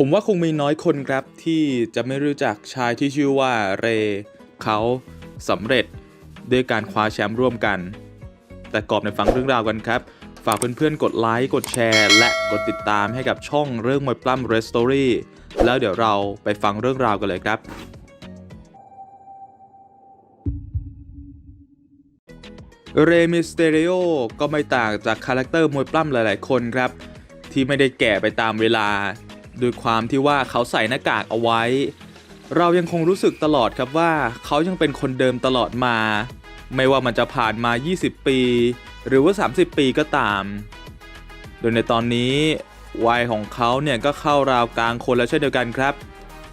ผมว่าคงมีน้อยคนครับที่จะไม่รู้จักชายที่ชื่อว่าเรเขาสำเร็จด้วยการคว้าแชมป์ร่วมกัน แต่ก่อนไปฟังเรื่องราวกันครับ ฝากเพื่อนๆ กดไลค์ กดแชร์ และกดติดตามให้กับช่องเรื่องมวยปล้ำ r e s t o r y แล้วเดี๋ยวเราไปฟังเรื่องราวกันเลยครับเรมิสเตเรโอก็ไม่ต่างจากคาแรคเตอร์มวยปล้ำหลายๆคนครับ ที่ไม่ได้แก่ไปตามเวลา ด้วยความที่ว่าเขาใส่หน้ากากเอาไว้ เรายังคงรู้สึกตลอดครับว่าเขายังเป็นคนเดิมตลอดมา ไม่ว่ามันจะผ่านมา 20 ปี หรือว่า 30 ปีก็ตาม โดยในตอนนี้วัยของเขาเนี่ยก็เข้าราวกลางคนแล้วเช่นเดียวกันครับ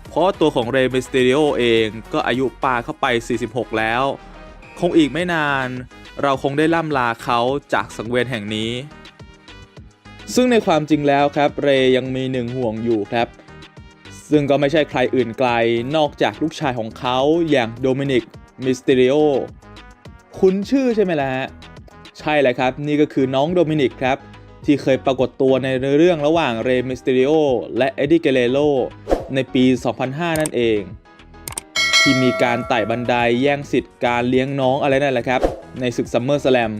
เพราะตัวของเรมิสเต r ริโอเองก็อายุปาเข้าไป 46 แล้ว คงอีกไม่นาน เราคงได้ล่ำลาเขาจากสังเวียนแห่งนี้ ซึ่งในความจริงแล้วครับเรยังมีหนึ่งห่วงอยู่ครับ ซึ่งก็ไม่ใช่ใครอื่นไกลนอกจากลูกชายของเขาอย่างโดมินิกมิสเต r ริโอคุ้นชื่อใช่ไหมล่ะฮะใช่เลยครับ นี่ก็คือน้องโดมินิกครับ ที่เคยปรากฏตัวในเรื่องระหว่างเรมิสเต r ริโอและเอ็ดดี้เกเรโลในปี 2005 นั่นเอง ที่มีการไต่บันไดแย่งสิทธิ์การเลี้ยงน้องอะไรนั่นแหละครับ ในศึกซัมเมอร์สแลม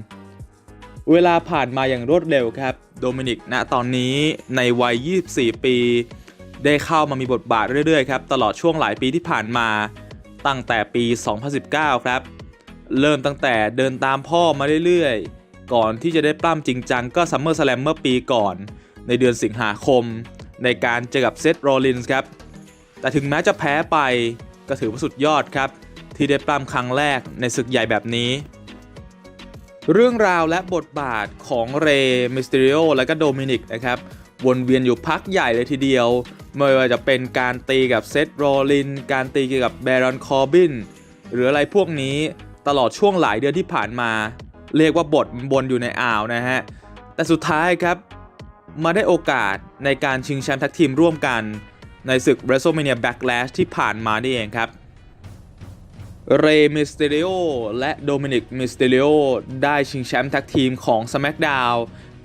เวลาผ่านมาอย่างรวดเร็วครับ โดมินิกณตอนนี้ในวัย 24 ปี ได้เข้ามามีบทบาทเรื่อยๆครับ ตลอดช่วงหลายปีที่ผ่านมาตั้งแต่ปี 2019 ครับ เริ่มตั้งแต่เดินตามพ่อมาเรื่อยๆ ก่อนที่จะได้ปล้ำจริงจังก็ซัมเมอร์สแลมเมื่อปีก่อน ในเดือนสิงหาคม ในการเจอกับเซธโรลินส์ครับ แต่ถึงแม้จะแพ้ไปก็ถือว่าสุดยอดครับ ที่ได้ปล้ำครั้งแรกในศึกใหญ่แบบนี้ เรื่องราวและบทบาทของเรย์มิสเตริโอและก็โดมินิกนะครับวนเวียนอยู่พักใหญ่เลยทีเดียว ไม่ว่าจะเป็นการตีกับเซธโรลิน การตีกับแบรอนคอร์บิน หรืออะไรพวกนี้ตลอดช่วงหลายเดือนที่ผ่านมา เรียกว่าบทบนอยู่ในอ่าวนะฮะ แต่สุดท้ายครับ มาได้โอกาสในการชิงแชมป์ท็กทีมร่วมกัน ในศึก WrestleMania Backlash ที่ผ่านมานี่เองครับ เรย์มิสเต r ริโอและโดมินิกมิสเต r ริโอได้ชิงแชมป์แท็กทีมของ SmackDown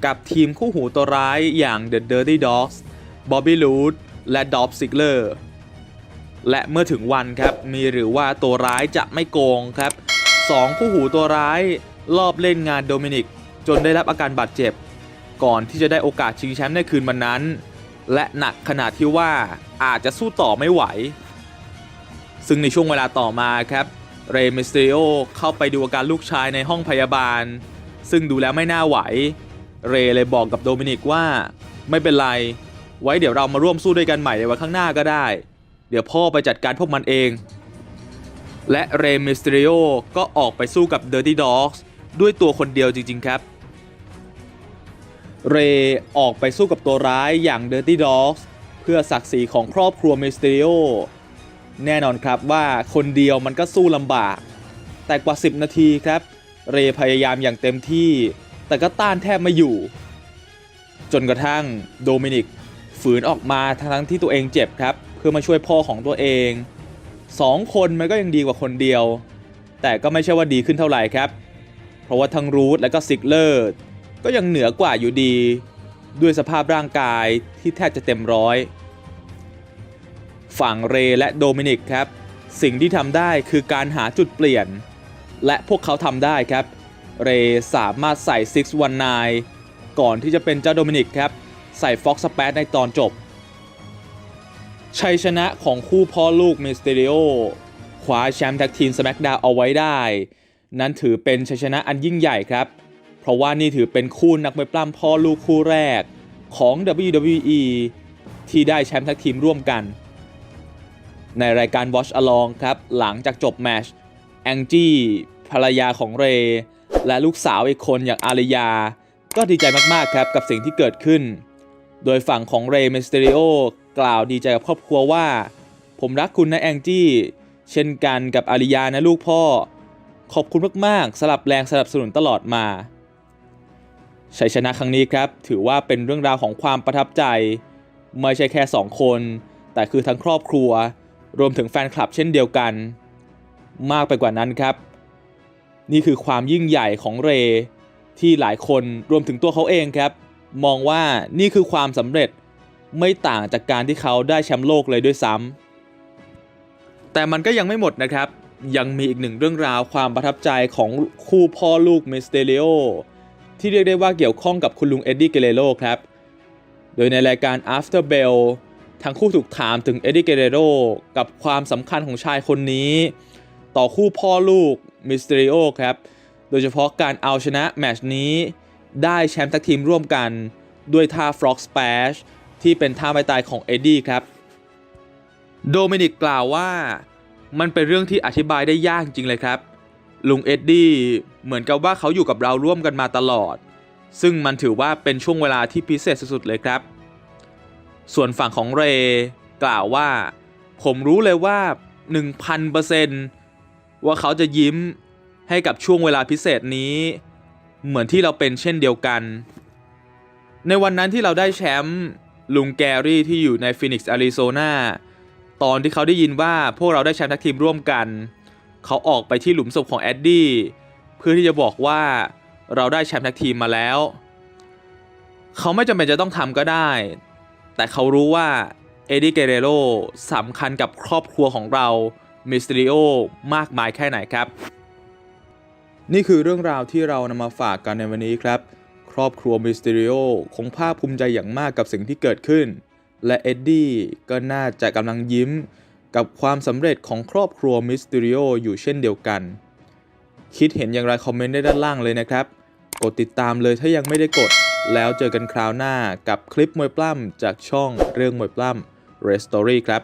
กับทีมคู่หูตัวร้ายอย่าง The Dirty Dogs Bobby r o o d และ Dolph Ziggler และเมื่อถึงวันครับ มีหรือว่าตัวร้ายจะไม่โกงครับสองคู่หูตัวร้ายรอบเล่นงานโดมินิก จนได้รับอาการบาดเจ็บ ก่อนที่จะได้โอกาสชิงแชมป์ในคืนวันนั้น และหนักขนาดที่ว่าอาจจะสู้ต่อไม่ไหว ซึ่งในช่วงเวลาต่อมาครับเรมิสเตโอเข้าไปดูอาการลูกชายในห้องพยาบาล ซึ่งดูแล้วไม่น่าไหว เรเลยบอกกับโดมินิกว่า ไม่เป็นไร ไว้เดี๋ยวเรามาร่วมสู้ด้วยกันใหม่ในวันข้างหน้าก็ได้ เดี๋ยวพ่อไปจัดการพวกมันเอง และเรมิสเตโอก็ออกไปสู้กับ Dirty Dogs ด้วยตัวคนเดียวจริง ๆ ครับเรออกไปสู้กับตัวร้ายอย่าง Dirty Dogs เพื่อศักดิ์ศรีของครอบครัวมิสเตโอ แน่นอนครับว่าคนเดียวมันก็สู้ลำบาก แต่กว่า 10 นาทีครับ เรพยายามอย่างเต็มที่ แต่ก็ต้านแทบไม่อยู่ จนกระทั่งโดมินิกฝืนออกมาทั้งที่ตัวเองเจ็บครับ เพื่อมาช่วยพ่อของตัวเองสองคนมันก็ยังดีกว่าคนเดียว แต่ก็ไม่ใช่ว่าดีขึ้นเท่าไหร่ครับ เพราะว่าทั้งรูทและก็ซิกเลอร์ก็ยังเหนือกว่าอยู่ดี ด้วยสภาพร่างกายที่แทบจะเต็มร้อย ฝั่งเรและโดมินิกครับ สิ่งที่ทำได้คือการหาจุดเปลี่ยน และพวกเขาทำได้ครับ เรสามารถใส่ 619 ก่อนที่จะเป็นเจ้าโดมินิกครับ ใส่ฟ็อกซ์แปดในตอนจบ ชัยชนะของคู่พ่อลูกมิสเตริโอคว้าแชมป์แท็กทีมส m ม c k ดาวเอาไว้ได้ นั้นถือเป็นชัยชนะอันยิ่งใหญ่ครับ เพราะว่านี่ถือเป็นคู่นักมวยปล้ำพ่อลูกคู่แรกของ WWE ที่ได้แชมป์แท็กทีมร่วมกัน ในรายการ Watch Along ครับ หลังจากจบแมชแองจี้ภรรยาของเร และลูกสาวอีกคนอย่างอาริยา ก็ดีใจมาก ๆ ครับ กับสิ่งที่เกิดขึ้น โดยฝั่งของเรย์มิสเตริโอกล่าวดีใจกับครอบครัวว่า ผมรักคุณนะแองจี้ เช่นกันกับอาริยานะลูกพ่อ ขอบคุณมาก ๆสำหรับแรงสนับสนุนตลอดมาชัยชนะครั้งนี้ครับ ถือว่าเป็นเรื่องราวของความประทับใจ ไม่ใช่แค่ 2 คน แต่คือทั้งครอบครัว รวมถึงแฟนคลับเช่นเดียวกัน มากไปกว่านั้นครับ นี่คือความยิ่งใหญ่ของเร ที่หลายคนรวมถึงตัวเขาเองครับ มองว่านี่คือความสำเร็จไม่ต่างจากการที่เขาได้แชมป์โลกเลยด้วยซ้ำแต่มันก็ยังไม่หมดนะครับ ยังมีอีกหนึ่งเรื่องราวความประทับใจของคู่พ่อลูกเมสเตเรโอที่เรียกได้ว่าเกี่ยวข้องกับคุณลุงเอ็ดดี้เกเรโรครับ โดยในรายการ After Bell ทั้งคู่ถูกถามถึงเอ็ดดี้เกเรโรกับความสำคัญของชายคนนี้ ต่อคู่พ่อลูกมิสเตริโอครับ โดยเฉพาะการเอาชนะแมชนี้ได้แชมป์ท็กทีมร่วมกัน ด้วยท่า Frog Splash ที่เป็นท่าไม้ตายของเอ็ดดี้ครับ โดมินิกกล่าวว่ามันเป็นเรื่องที่อธิบายได้ยากจริงเลยครับ ลุงเอ็ดดี้เหมือนกับว่าเขาอยู่กับเราร่วมกันมาตลอด ซึ่งมันถือว่าเป็นช่วงเวลาที่พิเศษสุดๆเลยครับ ส่วนฝั่งของเรกล่าวว่า ผมรู้เลยว่า 1,000%ว่าเขาจะยิ้มให้กับช่วงเวลาพิเศษนี้ เหมือนที่เราเป็นเช่นเดียวกัน ในวันนั้นที่เราได้แชมป์ลุงแกรี่ที่อยู่ในฟินิกซ์อาริโซนาตอนที่เขาได้ยินว่าพวกเราได้แชมป์ท็กทีมร่วมกัน เขาออกไปที่หลุมศพของแอดดี้เพื่อที่จะบอกว่าเราได้แชมป์ท็กทีมมาแล้ว เขาไม่จำเป็นจะต้องทำก็ได้ แต่เขารู้ว่าเอ็ดดี้เกเรโรสำคัญกับครอบครัวของเรามิส t ต r ริโอมากมายแค่ไหนครับ นี่คือเรื่องราวที่เรานำมาฝากกันในวันนี้ครับ ครอบครัวมิส t ต r ริโอคงภาคภูมิใจอย่างมากกับสิ่งที่เกิดขึ้น และเอ็ดดี้ก็น่าจะกำลังยิ้ม กับความสำเร็จของครอบครัวมิส t ต r ริโออยู่เช่นเดียวกัน คิดเห็นอย่างไรคอมเมนต์ได้ด้านล่างเลยนะครับ กดติดตามเลยถ้ายังไม่ได้กด แล้วเจอกันคราวหน้ากับคลิปมวยปล้ำจากช่องเรื่องมวยปล้ำ r e Story ครับ